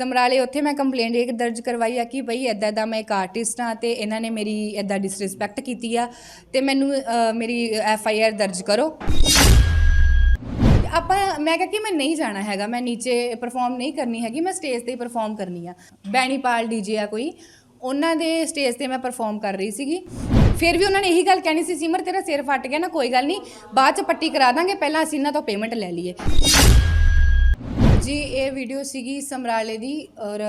ਸਮਰਾਲੇ ਉੱਥੇ ਮੈਂ ਕੰਪਲੇਂਟ ਇੱਕ ਦਰਜ ਕਰਵਾਈ ਆ ਕਿ ਭਈ ਐਦਾਂ ਦਾ ਮੈਂ ਇੱਕ ਆਰਟਿਸਟ ਹਾਂ ਤੇ ਇਹਨਾਂ ਨੇ ਮੇਰੀ ਐਦਾਂ ਡਿਸਰਿਸਪੈਕਟ ਕੀਤੀ ਆ ਤੇ ਮੈਨੂੰ ਅ, ਮੇਰੀ ਐਫ ਆਈ ਆਰ ਦਰਜ ਕਰੋ। ਆਪਾਂ ਮੈਂ ਕਿਹਾ ਕਿ ਮੈਂ ਨਹੀਂ ਜਾਣਾ ਹੈਗਾ ਮੈਂ ਨੀਚੇ ਪਰਫਾਰਮ ਨਹੀਂ ਕਰਨੀ ਹੈਗੀ ਮੈਂ ਸਟੇਜ ਤੇ ਹੀ ਪਰਫਾਰਮ ਕਰਨੀ ਆ। ਬੈਣੀਪਾਲ ਡੀਜੇ ਆ ਕੋਈ ਉਹਨਾਂ ਦੇ ਸਟੇਜ ਤੇ ਮੈਂ ਪਰਫਾਰਮ ਕਰ ਰਹੀ ਸੀਗੀ। ਫਿਰ ਵੀ ਉਹਨਾਂ ਨੇ ਇਹੀ ਗੱਲ ਕਹਿਣੀ ਸੀ ਸਿਮਰ ਤੇਰਾ ਸਿਰ ਫਟ ਗਿਆ ਨਾ ਕੋਈ ਗੱਲ ਨਹੀਂ ਬਾਅਦ ਚ ਪੱਟੀ ਕਰਾ ਦਾਂਗੇ ਪਹਿਲਾਂ ਅਸੀਂ ਇਹਨਾਂ ਤੋਂ ਪੇਮੈਂਟ ਲੈ ਲਈਏ। ਜੀ ਇਹ ਵੀਡੀਓ ਸੀਗੀ ਸਮਰਾਲੇ ਦੀ ਔਰ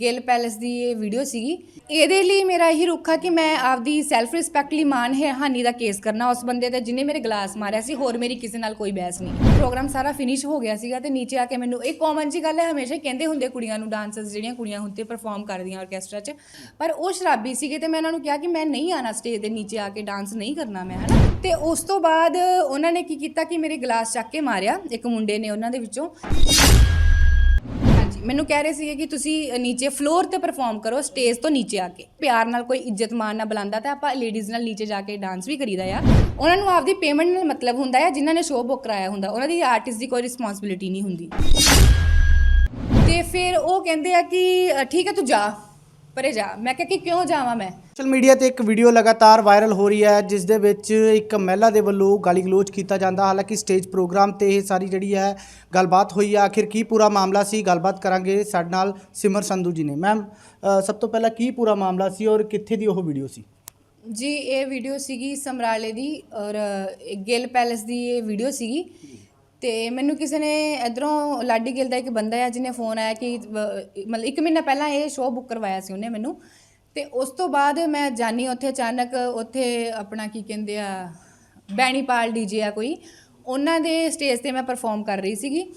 ਗਿੱਲ ਪੈਲੇਸ ਦੀ ਇਹ ਵੀਡੀਓ ਸੀਗੀ। ਇਹਦੇ ਲਈ ਮੇਰਾ ਇਹੀ ਰੁੱਖ ਆ ਕਿ ਮੈਂ ਆਪਦੀ ਸੈਲਫ ਰਿਸਪੈਕਟ ਲਈ ਮਾਨ ਹੈ, ਹਾਨੀ ਦਾ ਕੇਸ ਕਰਨਾ ਉਸ ਬੰਦੇ ਤੇ ਜਿਹਨੇ ਮੇਰੇ ਗਲਾਸ ਮਾਰਿਆ ਸੀ, ਹੋਰ ਮੇਰੀ ਕਿਸੇ ਨਾਲ ਕੋਈ ਬਹਿਸ ਨਹੀਂ। ਪ੍ਰੋਗਰਾਮ ਸਾਰਾ ਫਿਨਿਸ਼ ਹੋ ਗਿਆ ਸੀਗਾ ਤੇ ਨੀਚੇ ਆ ਕੇ ਮੈਨੂੰ ਇਹ ਕਾਮਨ ਜੀ ਗੱਲ ਹੈ, ਹਮੇਸ਼ਾ ਕਹਿੰਦੇ ਹੁੰਦੇ ਕੁੜੀਆਂ ਨੂੰ ਡਾਂਸਰਸ ਜਿਹੜੀਆਂ ਕੁੜੀਆਂ ਹੁੰਦੇ ਪਰਫਾਰਮ ਕਰਦੀਆਂ ਆਰਕੈਸਟਰਾ 'ਚ। ਪਰ ਉਹ ਸ਼ਰਾਬੀ ਸੀਗੇ ਤੇ ਮੈਂ ਉਹਨਾਂ ਨੂੰ ਕਿਹਾ ਕਿ ਮੈਂ ਨਹੀਂ ਆਣਾ ਸਟੇਜ ਦੇ ਨੀਚੇ ਆ ਕੇ ਡਾਂਸ ਨਹੀਂ ਕਰਨਾ ਮੈਂ, ਹਨਾ? ਤੇ ਉਸ ਤੋਂ ਬਾਅਦ ਉਹਨਾਂ ਨੇ ਕੀ ਕੀਤਾ ਕਿ ਮੇਰੇ ਗਲਾਸ ਚੱਕ ਕੇ ਮਾਰਿਆ, ਇੱਕ ਮੁੰਡੇ ਨੇ ਉਹਨਾਂ ਦੇ ਵਿੱਚੋਂ। ਹਾਂਜੀ। ਮੈਨੂੰ ਕਹਿ ਰਹੇ ਸੀਗੇ ਕਿ ਤੁਸੀਂ ਨੀਚੇ ਫਲੋਰ ਤੇ ਪਰਫਾਰਮ ਕਰੋ ਸਟੇਜ ਤੋਂ ਨੀਚੇ ਆ ਕੇ। ਪਿਆਰ ਨਾਲ ਕੋਈ ਇੱਜ਼ਤ ਮਾਨ ਨਾਲ ਬੁਲਾਉਂਦਾ ਤਾਂ ਆਪਾਂ ਲੇਡੀਜ਼ ਨਾਲ ਨੀਚੇ ਜਾ ਕੇ ਡਾਂਸ ਵੀ ਕਰੀਦਾ ਆ। ਉਹਨਾਂ ਨੂੰ ਆਪਦੀ ਪੇਮੈਂਟ ਨਾਲ ਮਤਲਬ ਹੁੰਦਾ ਆ, ਜਿਨ੍ਹਾਂ ਨੇ ਸ਼ੋਅ ਬੁੱਕ ਕਰਾਇਆ ਹੁੰਦਾ। ਉਹਨਾਂ ਦੀ ਆਰਟਿਸਟ ਦੀ ਕੋਈ ਰਿਸਪੌਂਸਿਬਿਲਿਟੀ ਨਹੀਂ ਹੁੰਦੀ। ਤੇ ਫਿਰ ਉਹ ਕਹਿੰਦੇ ਆ ਕਿ ਠੀਕ ਹੈ ਤੂੰ ਜਾ। ਪਰੇ ਜਾ। ਮੈਂ ਕਿਹਾ ਕਿ ਕਿਉਂ ਜਾਵਾਂ ਮੈਂ? ਸੋਸ਼ਲ ਮੀਡੀਆ ਤੇ ਇੱਕ ਵੀਡੀਓ ਲਗਾਤਾਰ ਵਾਇਰਲ ਹੋ ਰਹੀ ਹੈ ਜਿਸ ਦੇ ਵਿੱਚ ਇੱਕ ਮਹਿਲਾ ਦੇ ਵੱਲੋਂ ਗਾਲੀ ਗਲੋਚ ਕੀਤਾ ਜਾਂਦਾ। ਹਾਲਾਂਕਿ ਸਟੇਜ ਪ੍ਰੋਗਰਾਮ ਤੇ ਇਹ ਸਾਰੀ ਜਿਹੜੀ ਹੈ ਗੱਲਬਾਤ ਹੋਈ ਹੈ ਆਖਿਰ ਕੀ ਪੂਰਾ ਮਾਮਲਾ ਸੀ? ਗੱਲਬਾਤ ਕਰਾਂਗੇ ਸਾਡੇ ਨਾਲ ਸਿਮਰ ਸੰਧੂ ਜੀ ਨੇ। ਮੈਮ ਸਭ ਤੋਂ ਪਹਿਲਾਂ ਕੀ ਪੂਰਾ ਮਾਮਲਾ ਸੀ ਔਰ ਕਿੱਥੇ ਦੀ ਉਹ ਵੀਡੀਓ ਸੀ? ਜੀ ਇਹ ਵੀਡੀਓ ਸੀਗੀ ਸਮਰਾਲੇ ਦੀ ਔਰ ਗਿੱਲ ਪੈਲੇਸ ਦੀ ਇਹ ਵੀਡੀਓ ਸੀਗੀ। ਤੇ ਮੈਨੂੰ ਕਿਸੇ ਨੇ ਇਧਰੋਂ ਲਾਡੀ ਗਿੱਲ ਦਾ ਇੱਕ ਬੰਦਾ ਆ ਜਿਹਨੇ ਫੋਨ ਆਇਆ ਕਿ ਵ- ਮਤਲਬ ਇੱਕ ਮਹੀਨਾ ਪਹਿਲਾਂ ਇਹ ਸ਼ੋਅ ਬੁੱਕ ਕਰਵਾਇਆ ਸੀ ਉਹਨੇ ਮੈਨੂੰ। ਤੇ ਉਸ ਤੋਂ ਬਾਅਦ ਮੈਂ ਜਾਨੀ ਉੱਥੇ ਅਚਾਨਕ, ਉੱਥੇ ਆਪਣਾ ਕੀ ਕਹਿੰਦੇ ਆ, ਬੈਣੀਪਾਲ ਡੀਜੇ ਆ ਕੋਈ, ਉਹਨਾਂ ਦੇ ਸਟੇਜ ਤੇ ਮੈਂ ਪਰਫਾਰਮ ਕਰ ਰਹੀ ਸੀਗੀ।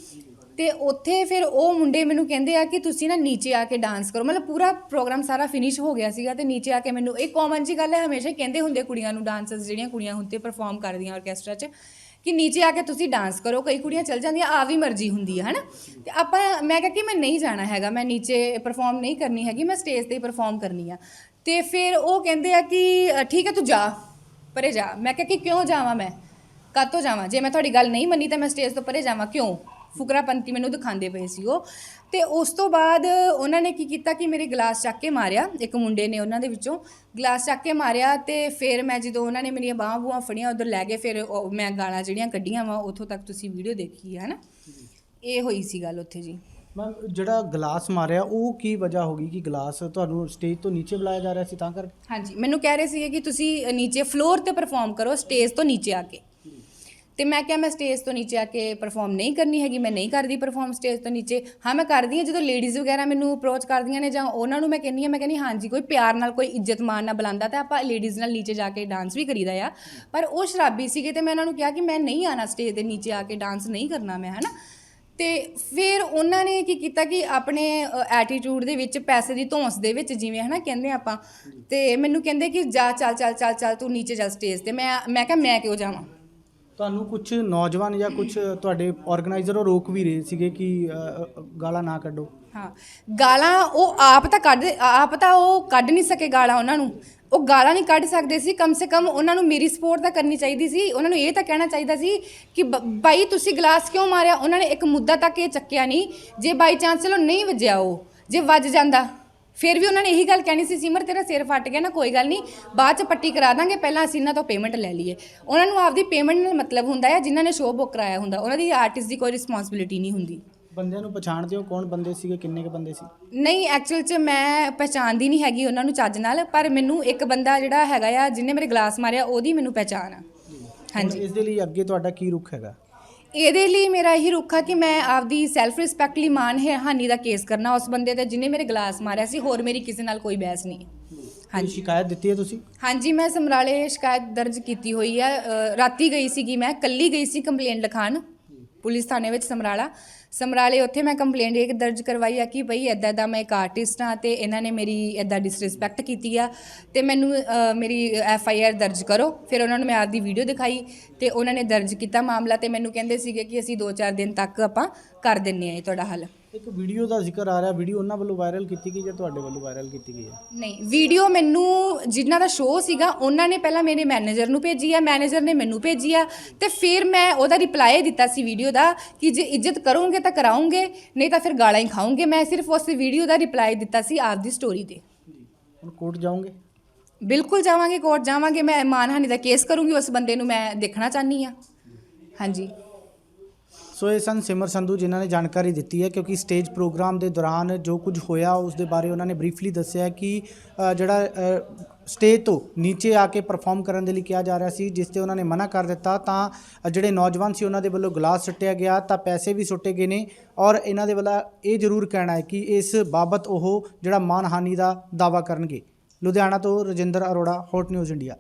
ਤੇ ਉੱਥੇ ਫਿਰ ਉਹ ਮੁੰਡੇ ਮੈਨੂੰ ਕਹਿੰਦੇ ਆ ਕਿ ਤੁਸੀਂ ਨਾ ਨੀਚੇ ਆ ਕੇ ਡਾਂਸ ਕਰੋ। ਮਤਲਬ ਪੂਰਾ ਪ੍ਰੋਗਰਾਮ ਸਾਰਾ ਫਿਨਿਸ਼ ਹੋ ਗਿਆ ਸੀਗਾ ਤੇ ਨੀਚੇ ਆ ਕੇ ਮੈਨੂੰ, ਇਹ ਕਾਮਨ ਜੀ ਗੱਲ ਹੈ, ਹਮੇਸ਼ਾ ਹੀ ਕਹਿੰਦੇ ਹੁੰਦੇ ਕੁੜੀਆਂ ਨੂੰ ਡਾਂਸਰਸ ਜਿਹੜੀਆਂ ਕੁੜੀਆਂ ਹੁੰਦੇ ਪਰਫਾਰਮ ਕਰਦੀਆਂ ਆਰਕੈਸਟਰਾ 'ਚ। ਕਿ ਨੀਚੇ ਆ ਕੇ ਤੁਸੀਂ ਡਾਂਸ ਕਰੋ, ਕਈ ਕੁੜੀਆਂ ਚੱਲ ਜਾਂਦੀਆਂ, ਆ ਵੀ ਮਰਜ਼ੀ ਹੁੰਦੀ ਹੈ, ਹਨਾ? ਤੇ ਆਪਾਂ, ਮੈਂ ਕਿਹਾ ਕਿ ਮੈਂ ਨਹੀਂ ਜਾਣਾ ਹੈਗਾ, ਮੈਂ ਨੀਚੇ ਪਰਫਾਰਮ ਨਹੀਂ ਕਰਨੀ ਹੈਗੀ, ਮੈਂ ਸਟੇਜ ਤੇ ਹੀ ਪਰਫਾਰਮ ਕਰਨੀ ਆ। ਤੇ ਫਿਰ ਉਹ ਕਹਿੰਦੇ ਆ ਕਿ ਠੀਕ ਹੈ, ਤੂੰ ਜਾ, ਪਰੇ ਜਾ। ਮੈਂ ਕਿਹਾ ਕਿ ਕਿਉਂ ਜਾਵਾਂ ਮੈਂ? ਕਾਤੋਂ ਜਾਵਾਂ? ਜੇ ਮੈਂ ਤੁਹਾਡੀ ਗੱਲ ਨਹੀਂ ਮੰਨੀ ਤਾਂ ਮੈਂ ਸਟੇਜ ਤੋਂ ਪਰੇ ਜਾਵਾਂ, ਕਿਉਂ? ਫੁਕਰਾਪੰਤੀ ਮੈਨੂੰ ਦਿਖਾਉਂਦੇ ਪਏ ਸੀ ਉਹ। ਤੇ ਉਸ ਤੋਂ ਬਾਅਦ ਉਹਨਾਂ ਨੇ ਕੀ ਕੀਤਾ ਕਿ ਮੇਰੇ ਗਲਾਸ ਚੱਕ ਕੇ ਮਾਰਿਆ ਇੱਕ ਮੁੰਡੇ ਨੇ ਉਹਨਾਂ ਦੇ ਵਿੱਚੋਂ ਗਲਾਸ ਚੱਕ ਕੇ ਮਾਰਿਆ ਤੇ ਫਿਰ ਮੈਂ ਜਦੋਂ ਉਹਨਾਂ ਨੇ ਮੇਰੀਆਂ ਬਾਹਾਂ ਬੂਹਾਂ ਫੜੀਆਂ ਉਧਰ ਲੈ ਗਏ ਫਿਰ ਉਹ ਮੈਂ ਗਾਲਾਂ ਜਿਹੜੀਆਂ ਕੱਢੀਆਂ ਵਾ ਉੱਥੋਂ ਤੱਕ ਤੁਸੀਂ ਵੀਡੀਓ ਦੇਖੀ ਹੈ ਨਾ ਇਹ ਹੋਈ ਸੀ ਗੱਲ ਉੱਥੇ ਜੀ। ਮੈਮ ਜਿਹੜਾ ਗਲਾਸ ਮਾਰਿਆ ਉਹ ਕੀ ਵਜ੍ਹਾ ਹੋ ਗਈ ਕਿ ਗਲਾਸ ਤੁਹਾਨੂੰ ਸਟੇਜ ਤੋਂ ਨੀਚੇ ਬੁਲਾਇਆ ਜਾ ਰਿਹਾ ਸੀ ਤਾਂ ਕਰਕੇ? ਹਾਂਜੀ ਮੈਨੂੰ ਕਹਿ ਰਹੇ ਸੀਗੇ ਕਿ ਤੁਸੀਂ ਨੀਚੇ ਫਲੋਰ ਤੇ ਪਰਫਾਰਮ ਕਰੋ ਸਟੇਜ ਤੋਂ ਨੀਚੇ ਆ ਕੇ। ਤੇ ਮੈਂ ਕਿਹਾ ਮੈਂ ਸਟੇਜ ਤੋਂ ਨੀਚੇ ਆ ਕੇ ਪਰਫਾਰਮ ਨਹੀਂ ਕਰਨੀ ਹੈਗੀ, ਮੈਂ ਨਹੀਂ ਕਰਦੀ ਪਰਫਾਰਮ ਸਟੇਜ ਤੋਂ ਨੀਚੇ। ਹਾਂ, ਮੈਂ ਕਰਦੀ ਹਾਂ, ਜਦੋਂ ਲੇਡੀਜ਼ ਵਗੈਰਾ ਮੈਨੂੰ ਅਪਰੋਚ ਕਰਦੀਆਂ ਨੇ ਜਾਂ ਉਹਨਾਂ ਨੂੰ ਮੈਂ ਕਹਿੰਦੀ ਹਾਂ, ਮੈਂ ਕਹਿੰਦੀ ਹਾਂਜੀ, ਕੋਈ ਪਿਆਰ ਨਾਲ, ਕੋਈ ਇੱਜ਼ਤ ਮਾਨ ਨਾਲ ਬੁਲਾਉਂਦਾ ਤਾਂ ਆਪਾਂ ਲੇਡੀਜ਼ ਨਾਲ ਨੀਚੇ ਜਾ ਕੇ ਡਾਂਸ ਵੀ ਕਰੀਦਾ ਆ। ਪਰ ਉਹ ਸ਼ਰਾਬੀ ਸੀਗੇ ਤੇ ਮੈਂ ਉਹਨਾਂ ਨੂੰ ਕਿਹਾ ਕਿ ਮੈਂ ਨਹੀਂ ਆਣਾ ਸਟੇਜ ਦੇ ਨੀਚੇ ਆ ਕੇ ਡਾਂਸ ਨਹੀਂ ਕਰਨਾ ਮੈਂ, ਹਨਾ? ਤੇ ਫਿਰ ਉਹਨਾਂ ਨੇ ਕੀ ਕੀਤਾ ਕਿ ਆਪਣੇ ਐਟੀਟਿਊਡ ਦੇ ਵਿੱਚ, ਪੈਸੇ ਦੀ ਧੌਂਸ ਦੇ ਵਿੱਚ ਜਿਵੇਂ, ਹਨਾ, ਕਹਿੰਦੇ ਆਪਾਂ, ਤੇ ਮੈਨੂੰ ਕਹਿੰਦੇ ਕਿ ਜਾ, ਚੱਲ ਚੱਲ ਚੱਲ ਚੱਲ ਤੂੰ ਨੀਚੇ ਜਾ ਸਟੇਜ ਤੇ। ਮੈਂ ਮੈਂ ਕਿਹਾ ਮੈਂ ਕਿਉਂ ਜਾਵਾਂ? ਤੁਹਾਨੂੰ ਕੁਝ ਨੌਜਵਾਨ ਜਾਂ ਕੁਝ ਤੁਹਾਡੇ ਆਰਗੇਨਾਈਜ਼ਰ ਉਹ ਰੋਕ ਵੀ ਰਹੇ ਸੀਗੇ ਕਿ ਅ, ਗਾਲਾਂ ਨਾ ਕੱਢੋ? ਹਾਂ ਗਾਲਾਂ ਉਹ ਆਪ ਤਾਂ ਕੱਢ ਆਪ ਤਾਂ ਉਹ ਕੱਢ ਨਹੀਂ ਸਕੇ ਗਾਲਾਂ ਉਹਨਾਂ ਨੂੰ। ਉਹ ਗਾਲਾਂ ਨਹੀਂ ਕੱਢ ਸਕਦੇ ਸੀ ਕਮ ਸੇ ਕਮ ਉਹਨਾਂ ਨੂੰ ਮੇਰੀ ਸਪੋਰਟ ਤਾਂ ਕਰਨੀ ਚਾਹੀਦੀ ਸੀ। ਉਹਨਾਂ ਨੂੰ ਇਹ ਤਾਂ ਕਹਿਣਾ ਚਾਹੀਦਾ ਸੀ ਕਿ ਬ- ਬਾਈ ਤੁਸੀਂ ਗਲਾਸ ਕਿਉਂ ਮਾਰਿਆ? ਉਹਨਾਂ ਨੇ ਇੱਕ ਮੁੱਦਾ ਤੱਕ ਇਹ ਚੱਕਿਆ ਨਹੀਂ। ਜੇ ਬਾਈ ਚਾਂਸ ਚਲੋ ਨਹੀਂ ਵੱਜਿਆ ਉਹ ਜੇ ਵੱਜ ਜਾਂਦਾ। ਫਿਰ ਵੀ ਉਹਨਾਂ ਨੇ ਇਹੀ ਗੱਲ ਕਹਿਣੀ ਸੀ ਸਿਮਰ ਤੇਰਾ ਸਿਰ ਫਟ ਗਿਆ ਨਾ ਕੋਈ ਗੱਲ ਨਹੀਂ ਬਾਅਦ ਚ ਪੱਟੀ ਕਰਾ ਦਾਂਗੇ ਪਹਿਲਾਂ ਅਸੀਂ ਇਹਨਾਂ ਤੋਂ ਪੇਮੈਂਟ ਲੈ ਲਈਏ। ਉਹਨਾਂ ਨੂੰ ਆਪਦੀ ਪੇਮੈਂਟ ਨਾਲ ਮਤਲਬ ਹੁੰਦਾ ਆ ਜਿਨ੍ਹਾਂ ਨੇ ਸ਼ੋਅ ਬੁੱਕ ਕਰਾਇਆ ਹੁੰਦਾ ਉਹਨਾਂ ਦੀ ਆਰਟਿਸਟ ਦੀ ਕੋਈ ਰਿਸਪੌਂਸਿਬਿਲਿਟੀ ਨਹੀਂ ਹੁੰਦੀ। ਬੰਦਿਆਂ ਨੂੰ ਪਛਾਣਦੇ ਹੋ ਕੌਣ ਬੰਦੇ ਸੀਗੇ ਕਿੰਨੇ ਕ ਬੰਦੇ ਸੀ? ਨਹੀਂ ਐਕਚੁਅਲ ਚ ਮੈਂ ਪਛਾਣਦੀ ਨਹੀਂ ਹੈਗੀ ਉਹਨਾਂ ਨੂੰ ਚੱਜ ਨਾਲ ਪਰ ਮੈਨੂੰ ਇੱਕ ਬੰਦਾ ਜਿਹੜਾ ਹੈਗਾ ਆ ਜਿਹਨੇ ਮੇਰੇ ਗਲਾਸ ਮਾਰਿਆ ਉਹਦੀ ਮੈਨੂੰ ਪਹਿਚਾਣ ਆ। ਹਾਂਜੀ ਇਸ ਦੇ ਲਈ ਅੱਗੇ ਤੁਹਾਡਾ ਕੀ ਰੁਖ ਹੈਗਾ? ਇਹਦੇ ਲਈ ਮੇਰਾ ਇਹੀ ਰੁੱਖ ਕਿ ਮੈਂ ਆਪਦੀ ਸੈਲਫ ਰਿਸਪੈਕਟ ਲਈ ਮਾਨ ਹੈ ਹਾਨੀ ਦਾ ਕੇਸ ਕਰਨਾ ਉਸ ਬੰਦੇ ਤੇ ਜਿਹਨੇ ਮੇਰੇ ਗਲਾਸ ਮਾਰਿਆ ਸੀ ਹੋਰ ਮੇਰੀ ਕਿਸੇ ਨਾਲ ਕੋਈ ਬਹਿਸ ਨਹੀਂ ਹਾਂਜੀ। ਸ਼ਿਕਾਇਤ ਦਿੱਤੀ ਹੈ ਤੁਸੀਂ? ਹਾਂਜੀ ਮੈਂ ਸਮਰਾਲੇ ਸ਼ਿਕਾਇਤ ਦਰਜ ਕੀਤੀ ਹੋਈ ਹੈ। ਅ, ਰਾਤੀ ਗਈ ਸੀਗੀ ਮੈਂ ਕੱਲੀ ਗਈ ਸੀ ਕੰਪਲੇਂਟ ਲਿਖਾਣ ਪੁਲਿਸ ਥਾਣੇ ਵਿੱਚ ਸਮਰਾਲਾ। ਸਮਰਾਲੇ ਉੱਥੇ ਮੈਂ ਕੰਪਲੇਂਟ ਇੱਕ ਦਰਜ ਕਰਵਾਈ ਆ ਕਿ ਭਈ ਐਦਾਂ ਐਦਾਂ ਮੈਂ ਇੱਕ ਆਰਟਿਸਟ ਹਾਂ ਤੇ ਇਹਨਾਂ ਨੇ ਮੇਰੀ ਐਦਾਂ ਡਿਸਰਿਸਪੈਕਟ ਕੀਤੀ ਆ ਤੇ ਮੈਨੂੰ ਅ, ਮੇਰੀ ਐਫ ਆਈ ਆਰ ਦਰਜ ਕਰੋ। ਫਿਰ ਉਹਨਾਂ ਨੂੰ ਮੈਂ ਆਪਦੀ ਵੀਡੀਓ ਦਿਖਾਈ ਤੇ ਉਹਨਾਂ ਨੇ ਦਰਜ ਕੀਤਾ ਮਾਮਲਾ ਤੇ ਮੈਨੂੰ ਕਹਿੰਦੇ ਸੀਗੇ ਕਿ ਅਸੀਂ 2-4 ਦਿਨ ਤੱਕ ਆਪਾਂ ਕਰ ਦਿੰਨੇ ਆ ਇਹ ਤੁਹਾਡਾ ਹੱਲ। ਇੱਕ ਵੀਡੀਓ ਦਾ ਜ਼ਿਕਰ ਆ ਰਿਹਾ ਵੀਡੀਓ ਉਹਨਾਂ ਵੱਲੋਂ ਵਾਇਰਲ ਕੀਤੀ ਗਈ ਜਾਂ ਤੁਹਾਡੇ ਵੱਲੋਂ ਵਾਇਰਲ ਕੀਤੀ ਗਈ ਹੈ? ਨਹੀਂ ਵੀਡੀਓ ਮੈਨੂੰ ਜਿਨ੍ਹਾਂ ਦਾ ਸ਼ੋਅ ਸੀਗਾ ਉਹਨਾਂ ਨੇ ਪਹਿਲਾਂ ਮੇਰੇ ਮੈਨੇਜਰ ਨੂੰ ਭੇਜੀ ਆ ਮੈਨੇਜਰ ਨੇ ਮੈਨੂੰ ਭੇਜੀ ਆ ਤੇ ਫਿਰ ਮੈਂ ਉਹਦਾ ਰਿਪਲਾਈ ਦਿੱਤਾ ਸੀ ਵੀਡੀਓ ਦਾ ਕਿ ਜੇ ਇੱਜ਼ਤ ਕਰੋਗੇ ਤਾਂ ਕਰਾਉਂਗੇ ਨਹੀਂ ਤਾਂ ਫਿਰ ਗਾਲਾਂ ਹੀ ਖਾਓਗੇ ਮੈਂ ਸਿਰਫ ਉਸ ਵੀਡੀਓ ਦਾ ਰਿਪਲਾਈ ਦਿੱਤਾ ਸੀ ਆਪਦੀ ਸਟੋਰੀ ਤੇ। ਹੁਣ ਕੋਰਟ ਜਾਓਗੇ? ਬਿਲਕੁਲ ਜਾਵਾਂਗੇ ਕੋਰਟ ਜਾਵਾਂਗੇ। ਮੈਂ ਮਾਨਹਾਨੀ ਦਾ ਕੇਸ ਕਰੂੰਗੀ ਉਸ ਬੰਦੇ ਨੂੰ ਮੈਂ ਦੇਖਣਾ ਚਾਹਨੀ ਆ ਹਾਂਜੀ। ਸੋ ਇਹ ਸਨ ਸਿਮਰ ਸੰਧੂ ਜਿਨ੍ਹਾਂ ਨੇ ਜਾਣਕਾਰੀ ਦਿੱਤੀ ਹੈ ਕਿਉਂਕਿ ਸਟੇਜ ਪ੍ਰੋਗਰਾਮ ਦੇ ਦੌਰਾਨ ਜੋ ਕੁਝ ਹੋਇਆ ਉਸ ਦੇ ਬਾਰੇ ਉਹਨਾਂ ਨੇ ਬਰੀਫਲੀ ਦੱਸਿਆ ਕਿ ਜਿਹੜਾ ਸਟੇਜ ਤੋਂ ਨੀਚੇ ਆ ਕੇ ਪਰਫਾਰਮ ਕਰਨ ਦੇ ਲਈ ਕਿਹਾ ਜਾ ਰਿਹਾ ਸੀ, ਜਿਸ ਤੇ ਉਹਨਾਂ ਨੇ ਮਨਾ ਕਰ ਦਿੱਤਾ। ਤਾਂ ਜਿਹੜੇ ਨੌਜਵਾਨ ਸੀ ਉਹਨਾਂ ਦੇ ਵੱਲੋਂ ਗਲਾਸ ਸੁੱਟਿਆ ਗਿਆ, ਤਾਂ ਪੈਸੇ ਵੀ ਸੁੱਟੇ ਗਏ ਨੇ ਔਰ ਇਹਨਾਂ ਦੇ ਵੱਲੋਂ ਇਹ ਜ਼ਰੂਰ ਕਹਿਣਾ ਹੈ ਕਿ ਇਸ ਬਾਬਤ ਉਹ ਜਿਹੜਾ ਮਾਨਹਾਨੀ ਦਾ ਦਾਵਾ ਕਰਨਗੇ। ਲੁਧਿਆਣਾ ਤੋਂ Rajinder Arora hot news India